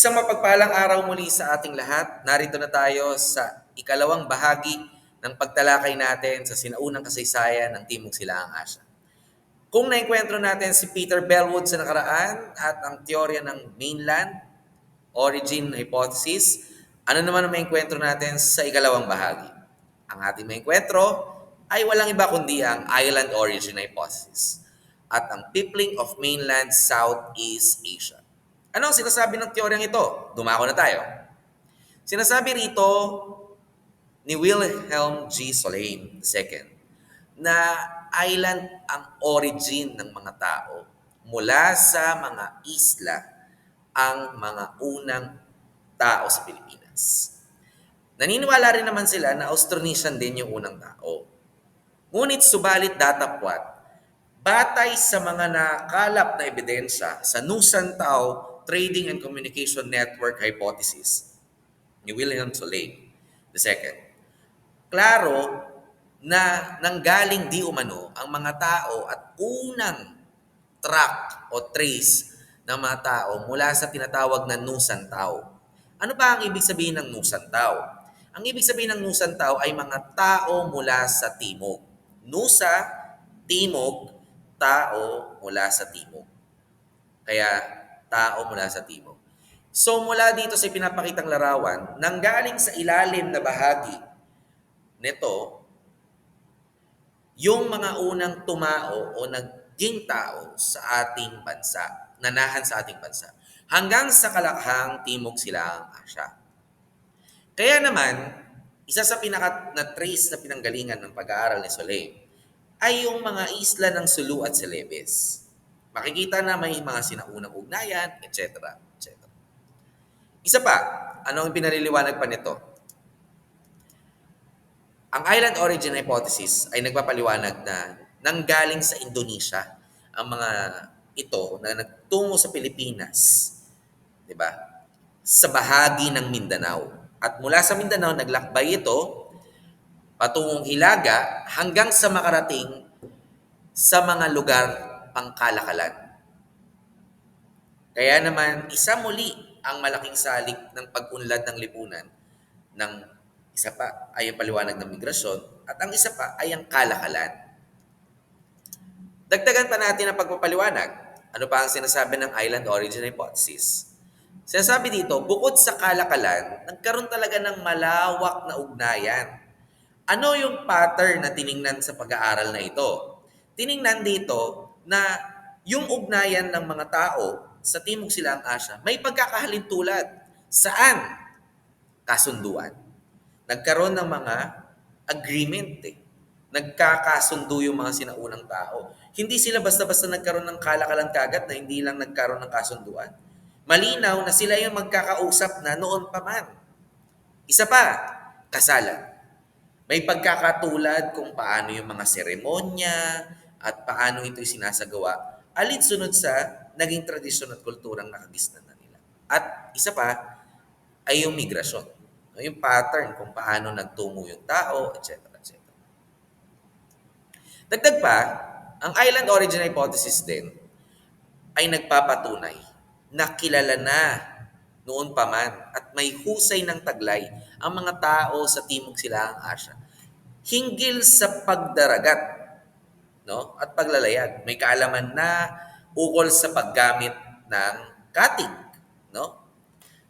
Isang mapagpalang araw muli sa ating lahat. Narito na tayo sa ikalawang bahagi ng pagtalakay natin sa sinaunang kasaysayan ng Timog Silaang Asya. Kung naenkwentro natin si Peter Bellwood sa nakaraan at ang teorya ng mainland, origin hypothesis, ano naman ang maenkwentro natin sa ikalawang bahagi? Ang ating maenkwentro ay walang iba kundi ang island origin hypothesis at ang peopling of mainland Southeast Asia. Ano ang sinasabi ng teoryang ito? Dumako na tayo. Sinasabi rito ni Wilhelm G. Solheim II na island ang origin ng mga tao mula sa mga isla ang mga unang tao sa Pilipinas. Naniniwala rin naman sila na Austronesian din yung unang tao. Ngunit subalit datapwat, batay sa mga nakalap na ebidensya sa Nusan Tao Trading and Communication Network Hypothesis ni William Solheim II, klaro na nanggaling di umano ang mga tao at unang track o trace ng mga tao mula sa tinatawag na Nusan Tao. Ano ba ang ibig sabihin ng Nusan Tao? Ang ibig sabihin ng Nusan Tao ay mga tao mula sa Timog. Nusa, Timog, tao mula sa Timog. Kaya tao mula sa Timog. So mula dito sa pinapakitang larawan, nanggaling sa ilalim na bahagi nito, yung mga unang tumao o naging tao sa ating bansa, nanahan sa ating bansa, hanggang sa kalakhang Timog sila ang Asya. Kaya naman, isa sa pinaka na trace na pinanggalingan ng pag-aaral ni Soleil ay yung mga isla ng Sulu at Celebes. Makikita na may mga sinaunang ugnayan, etc. etc. Isa pa, ano ang pinaliliwanag pa nito? Ang island origin hypothesis ay nagpapaliwanag na nanggaling sa Indonesia ang mga ito na nagtungo sa Pilipinas, 'di ba? Sa bahagi ng Mindanao. At mula sa Mindanao naglakbay ito patungong Hilaga hanggang sa makarating sa mga lugar pangkalakalan. Kaya naman, isa muli ang malaking salik ng pag-unlad ng lipunan ng isa pa ay ang paliwanag ng migrasyon at ang isa pa ay ang kalakalan. Dagdagan pa natin ang pagpapaliwanag. Ano pa ang sinasabi ng island origin hypothesis? Sinasabi dito, bukod sa kalakalan, nagkaroon talaga ng malawak na ugnayan. Ano yung pattern na tiningnan sa pag-aaral na ito? Tiningnan dito na yung ugnayan ng mga tao sa Timog Silang Asya may pagkakahalintulad. Saan? Kasunduan. Nagkaroon ng mga agreement eh. Nagkakasundo yung mga sinaunang tao. Hindi sila basta-basta nagkaroon ng kalakalan kagat na hindi lang nagkaroon ng kasunduan. Malinaw na sila yung magkakausap na noon pa man. Isa pa, kasalan. May pagkakatulad kung paano yung mga seremonya at paano ito'y sinasagawa alinsunod sa naging tradisyon at kulturang nakagisnan na nila. At isa pa ay yung migrasyon. Yung pattern kung paano nagtungo yung tao, etc. etc. Dagdag pa, ang island origin hypothesis din ay nagpapatunay na kilala na noon pa man at may husay ng taglay ang mga tao sa Timog Silaang Asya hinggil sa pagdaragat no? at paglalayag. May kaalaman na ukol sa paggamit ng cutting. No?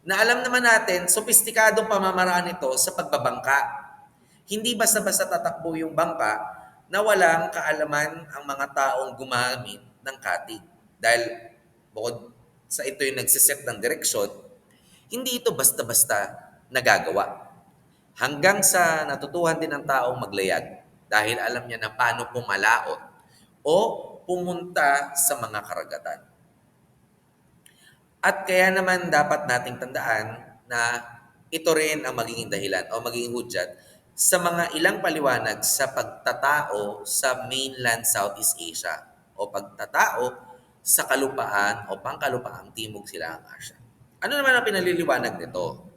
Na alam naman natin, sopistikadong pamamaraan ito sa pagbabangka. Hindi basta-basta tatakbo yung bangka na walang kaalaman ang mga taong gumamit ng cutting. Dahil bukod sa ito yung nagsiset ng direksyon, hindi ito basta-basta nagagawa. Hanggang sa natutuhan din ng taong maglayag dahil alam niya na paano pumalaot o pumunta sa mga karagatan. At kaya naman dapat nating tandaan na ito rin ang magiging dahilan o magiging hudyat sa mga ilang paliwanag sa pagtatao sa mainland Southeast Asia o pagtatao sa kalupaan o pangkalupaang Timog Silangang Asya. Ano naman ang pinaliliwanag nito?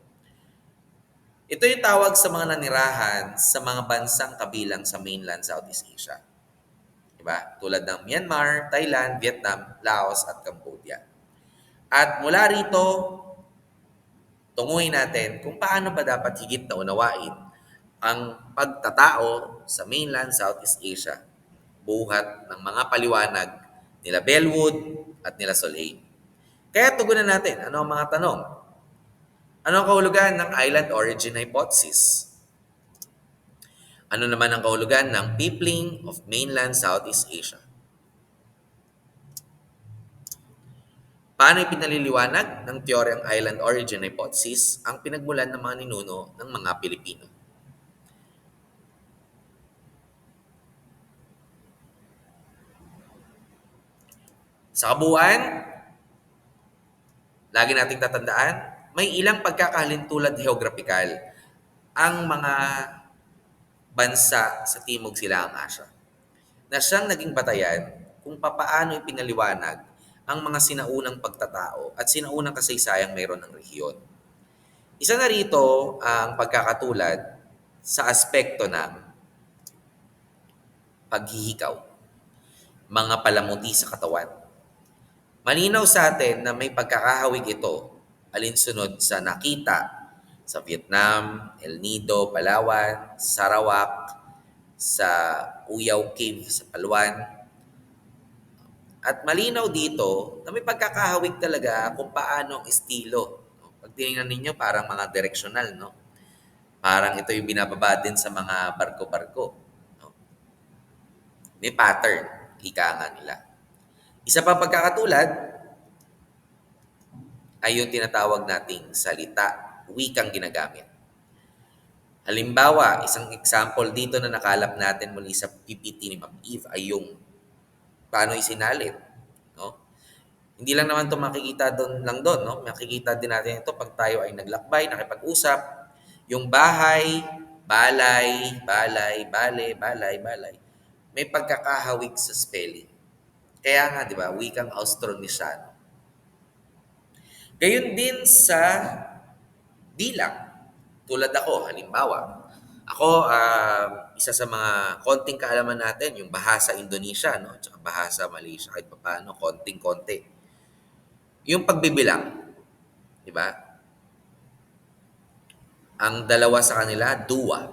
Ito yung tawag sa mga nanirahan sa mga bansang kabilang sa mainland Southeast Asia. Diba? Tulad ng Myanmar, Thailand, Vietnam, Laos at Cambodia. At mula rito, tunguhin natin kung paano ba dapat higit na unawain ang pagtatao sa mainland Southeast Asia buhat ng mga paliwanag nila Bellwood at nila Soleil. Kaya tugunan natin, ano ang mga tanong? Ano ang kahulugan ng island origin hypothesis? Ano naman ang kahulugan ng peopling of mainland Southeast Asia? Paano ipinaliliwanag ng teoryang island origin hypothesis ang pinagmulan ng mga ninuno ng mga Pilipino? Sa kabuuan, lagi nating tatandaan, may ilang pagkakahalintulad geographical ang mga bansa sa Timog Silangang Asya na siyang naging batayan kung papaano ipinaliwanag ang mga sinaunang pagtatao at sinaunang kasaysayang mayroon ng rehiyon. Isa na rito ang pagkakatulad sa aspekto ng paghihikaw, mga palamuti sa katawan. Malinaw sa atin na may pagkakahawig ito alinsunod sa nakita sa Vietnam, El Nido, Palawan, Sarawak, sa Uyaw Cave sa Palawan. At malinaw dito na may pagkakahawig talaga kung paano ang estilo. Pag tinignan ninyo, parang mga direksyonal, no? Parang ito yung binababa din sa mga barko-barko. No? May pattern, ika nga nila. Isa pang pagkakatulad ay yung tinatawag nating salita, wikang ginagamit. Halimbawa, isang example dito na nakalap natin muli sa PPT ni Ma'am Eve ay yung paano isinalit. No? Hindi lang naman ito makikita doon lang doon. No? Makikita din natin ito pag tayo ay naglakbay, nakipag-usap. Yung bahay, balay, balay, bale, balay, balay. May pagkakahawig sa spelling. Kaya nga, di ba, wikang Austronesiano. Gayon din sa bilang. Tulad ako, halimbawa, ako, uh, isa sa mga konting kaalaman natin, yung bahasa Indonesia, no? Tsaka bahasa Malaysia, kahit pa paano, konting-konti. Yung pagbibilang, di ba? Ang dalawa sa kanila, dua.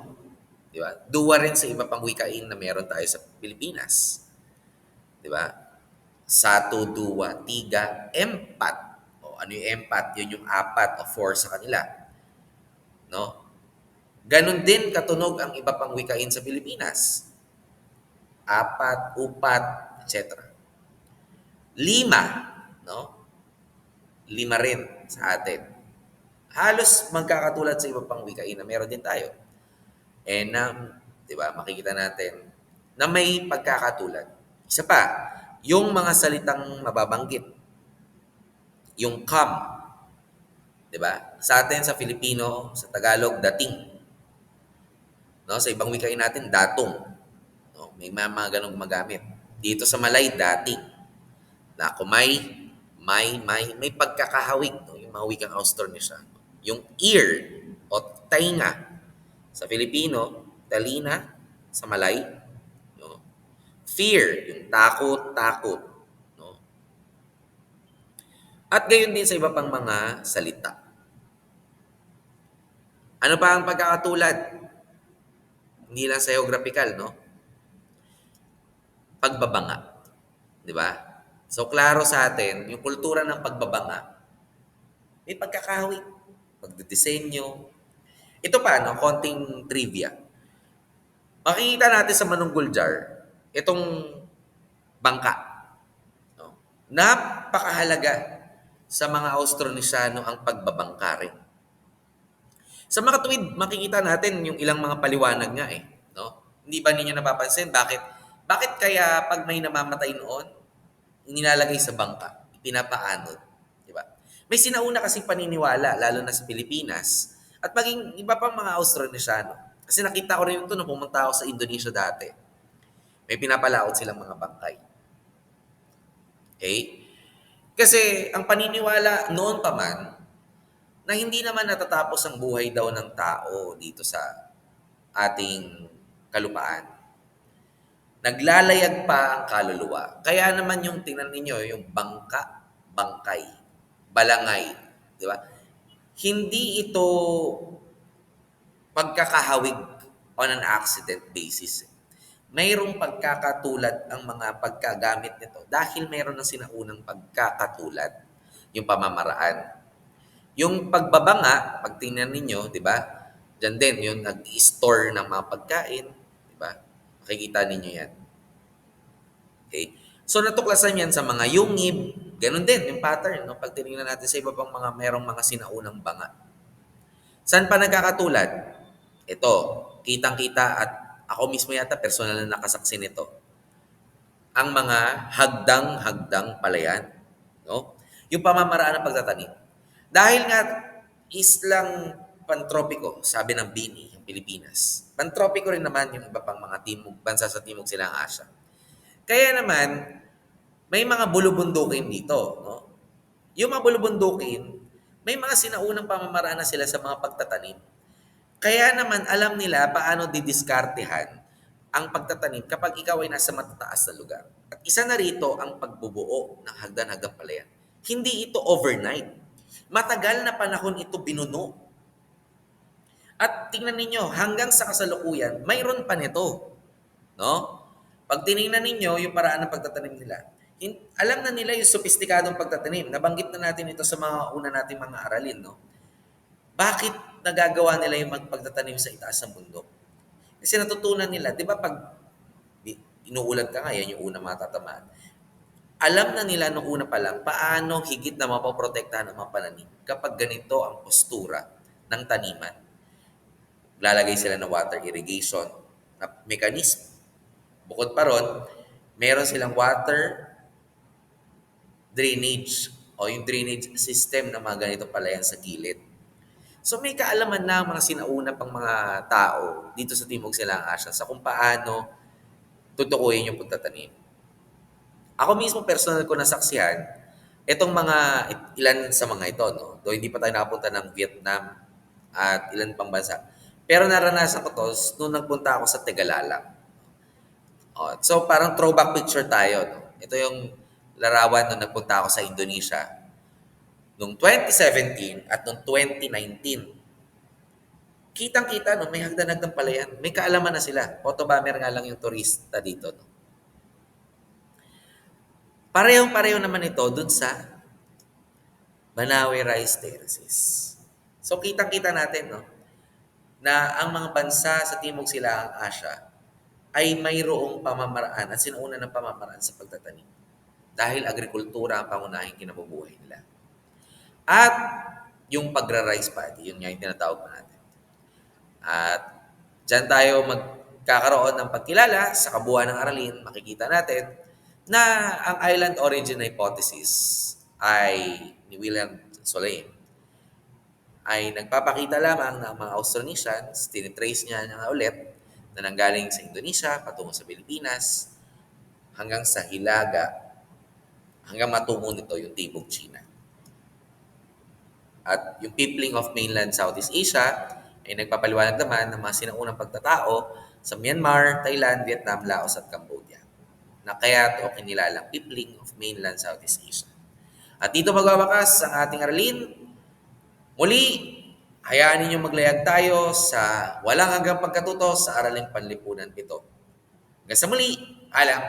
Di ba? Dua rin sa iba pang wikain na meron tayo sa Pilipinas. Di ba? Satu, dua, tiga, empat. O ano yung empat? Yun yung apat o four sa kanila. No? Ganon din katunog ang iba pang wikain sa Pilipinas. Apat, upat, etc. Lima, no? Lima rin sa atin. Halos magkakatulad sa iba pang wikain na meron din tayo. Enam, di ba? Makikita natin na may pagkakatulad. Isa pa, yung mga salitang mababanggit. Yung come, di ba? Sa atin, sa Filipino, sa Tagalog, dating. No? Sa ibang wikain natin, datong. No? May mga, mga ganong gumagamit. Dito sa Malay, dating. Na ako may, may, may, may pagkakahawig. No? Yung mga wikang Austronesian. Yung ear o tainga sa Filipino, talina sa Malay. No? Fear, yung takot, takot. No? At gayon din sa iba pang mga salita. Ano pa ang pagkakatulad? Hindi lang sa geographical, no? Pagbabanga. Di ba? So, klaro sa atin, yung kultura ng pagbabanga, may pagkakahawig, pagdidisenyo. Ito pa, no? Konting trivia. Makikita natin sa Manunggul Jar, itong bangka. No? Napakahalaga sa mga Austronesiano ang pagbabangka rin. Sa mga tuwid, makikita natin yung ilang mga paliwanag nga eh. No? Hindi ba ninyo napapansin? Bakit? Bakit kaya pag may namamatay noon, nilalagay sa bangka, pinapaanod? Di ba? May sinauna kasi paniniwala, lalo na sa Pilipinas, at maging iba pang mga Austronesiano. Kasi nakita ko rin ito nung pumunta ako sa Indonesia dati. May pinapalaot silang mga bangkay. Okay? Kasi ang paniniwala noon pa man, na hindi naman natatapos ang buhay daw ng tao dito sa ating kalupaan. Naglalayag pa ang kaluluwa. Kaya naman yung tingnan ninyo, yung bangka, bangkay, balangay, di ba? hindi ito pagkakahawig on an accident basis. Mayroong pagkakatulad ang mga pagkagamit nito dahil mayroon ng sinaunang pagkakatulad yung pamamaraan. Yung pagbabanga, pag tingnan ninyo, di ba? Diyan din, yung nag-store ng mga pagkain, di ba? Makikita ninyo yan. Okay? So natuklasan yan sa mga yungib, ganun din yung pattern. No? Pag tinignan natin sa iba pang mga merong mga sinaunang banga. Saan pa nagkakatulad? Ito, kitang-kita at ako mismo yata personal na nakasaksi nito. Ang mga hagdang-hagdang palayan. No? Yung pamamaraan ng pagtatanim. Dahil nga islang pantropiko, sabi ng Bini, yung Pilipinas. Pantropiko rin naman yung iba pang mga timog, bansa sa Timog Silang Asya. Kaya naman, may mga bulubundukin dito. No? Yung mga bulubundukin, may mga sinaunang pamamaraan na sila sa mga pagtatanim. Kaya naman, alam nila paano didiskartehan ang pagtatanim kapag ikaw ay nasa matataas na lugar. At isa na rito ang pagbubuo ng hagdan-hagdan palayan. Hindi ito overnight. Matagal na panahon ito binuno. At tingnan ninyo, hanggang sa kasalukuyan, mayroon pa nito. No? Pag tinignan ninyo yung paraan ng pagtatanim nila, alam na nila yung sopistikadong pagtatanim. Nabanggit na natin ito sa mga una nating mga aralin. No? Bakit nagagawa nila yung magpagtatanim sa itaas ng bundok? Kasi natutunan nila, di ba pag inuulat ka nga, yan yung una matatamaan. Alam na nila nung una pa lang paano higit na mapoprotektahan ang mga pananim kapag ganito ang postura ng taniman. Lalagay sila ng water irrigation na mechanism. Bukod pa ron, meron silang water drainage o yung drainage system ng mga ganito palayan sa gilid. So may kaalaman na mga sinauna pang mga tao dito sa Timog Silang Asya sa kung paano tutukuyin yung pagtatanim. Ako mismo personal ko nasaksihan itong mga ilan sa mga ito, no? Though hindi pa tayo nakapunta ng Vietnam at ilan pang bansa. Pero naranasan ko to nung nagpunta ako sa Tegalala. Oh, so parang throwback picture tayo, no? Ito yung larawan nung nagpunta ako sa Indonesia noong 2017 at noong 2019. Kitang-kita, no, may hagdan-hagdan pala yan. May kaalaman na sila. Photobomber nga lang yung turista dito. No? Parehong-pareho naman ito dun sa Banawe Rice Terraces. So kitang-kita natin no, na ang mga bansa sa Timog Silaang Asya ay mayroong pamamaraan at sinuuna ng pamamaraan sa pagtatanim. Dahil agrikultura ang pangunahing kinabubuhay nila. At yung pagra-rice paddy, yun nga yung tinatawag pa natin. At dyan tayo magkakaroon ng pagkilala sa kabuuan ng aralin, makikita natin na ang island origin hypothesis ay ni William Soleim ay nagpapakita lamang ng mga Austronesians, tinitrace niya nga ulit na nanggaling sa Indonesia patungo sa Pilipinas hanggang sa Hilaga hanggang matungo nito yung Timog China. At yung peopling of mainland Southeast Asia ay nagpapaliwanag naman ng mga sinaunang pagtatao sa Myanmar, Thailand, Vietnam, Laos at Cambodia na kaya ito kinilalang peopling of mainland Southeast Asia. At dito magwawakas ang ating aralin. Muli, hayaan ninyo maglayag tayo sa walang hanggang pagkatuto sa araling panlipunan ito. Hanggang sa muli, alam.